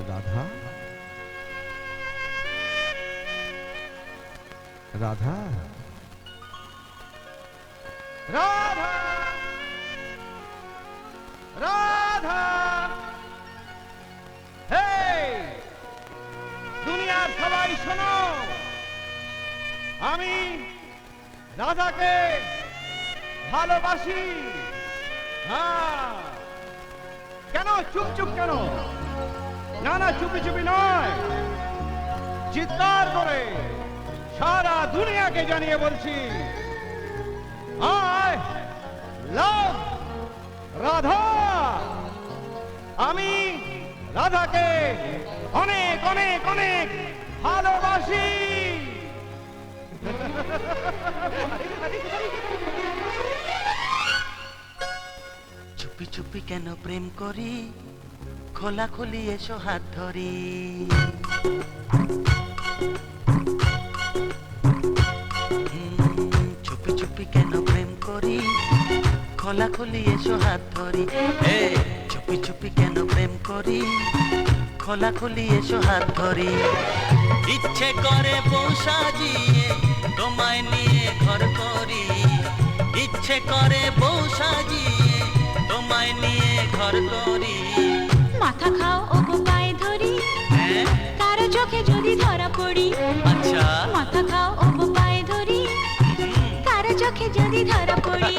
রাধা। রাধা। রাধা। রাধা। হে দুনিয়ার সবাই শোনো। আমি রাধাকে ভালোবাসি। হ্যাঁ। কেন চুপ চুপ কেন? না না, চুপি চুপি নয়। চিৎকার করে সারা দুনিয়াকে জানিয়ে বলছি আয় লাভ, রাধা। আমি রাধাকে অনেক অনেক অনেক ভালোবাসি। চুপি চুপি কেন প্রেম করি? খোলা খুলি এসো হাত ধরি। চুপি চুপি কেন প্রেম করি? খোলা খুলি এসো হাত ধরি। চুপি চুপি কেন প্রেম করি? খোলা খুলি এসো হাত ধরি। ইচ্ছে করে বউ সাজিয়ে তোমায় নিয়ে ঘর করি। ইচ্ছে করে বউ সাজিয়ে তোমায় নিয়ে ঘর করি। মাথা খাও ও গো পায়ে ধরি। হ্যাঁ। কারও চোখে যদি ধরা পড়ি আচ্ছা। মাথা খাও ও গো পায়ে ধরি। কারও চোখে যদি ধরা পড়ি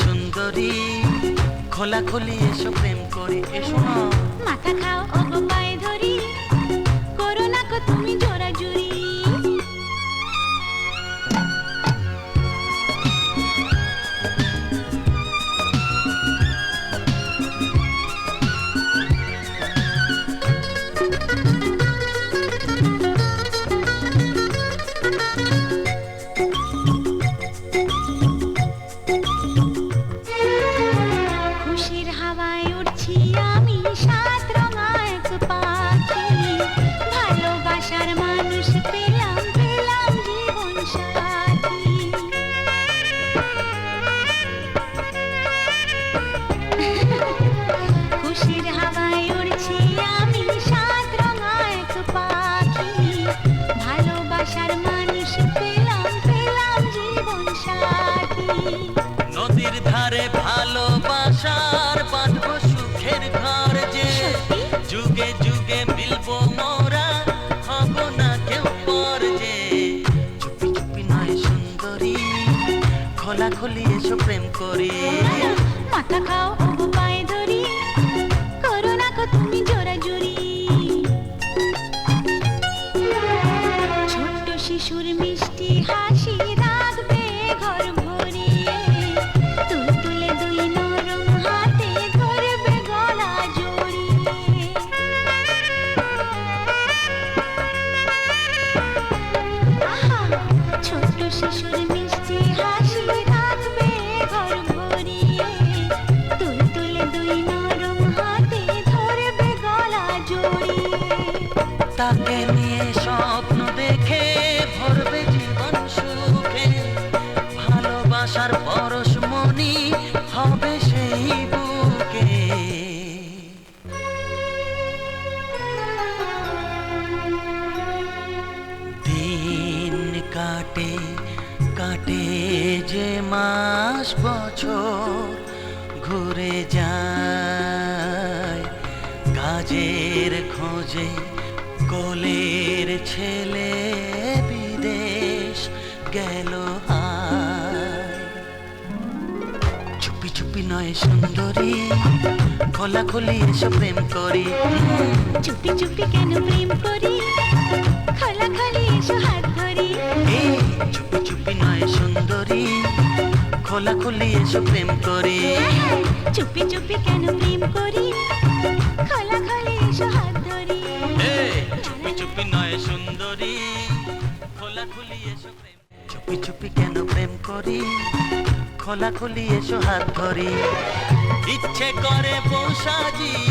সুন্দরী খোলা খুলি এসো প্রেম করি এসো মাথা খাও ও গো পায়ে ধরি। নদীর ধারে ভালোবাসার বাঁধবো সুখের ঘর যে যুগে যুগে মিলবো মোরা হব না কেউ পর যে। চুপি চুপি নয় সুন্দরী খোলা খুলি এসো প্রেম করি। মাথা খাও। শিশুর মিষ্টি তাকে নিয়ে স্বপ্ন দেখে ভরবে জীবন সুখে। ভালোবাসার পরশ মনি হবে সেই বুকে। কাটে মাস বছর ঘুরে যায়। কাজের খোঁজে কোলের ছেলে বিদেশ গেল চুপি চুপি নয় সুন্দরী খোলা খুলি এসো প্রেম করি। চুপি চুপি কেন প্রেম করি? খোলা খুলি এসো প্রেম করি। চুপি চুপি কেন প্রেম করি? খোলা খুলি এসো হাত ধরি। চুপি চুপি নয় সুন্দরী। খোলা খুলি এসো প্রেম। চুপি চুপি কেন প্রেম করি? খোলা খুলি এসো হাত ধরি। ইচ্ছে করে বউ সাজিয়ে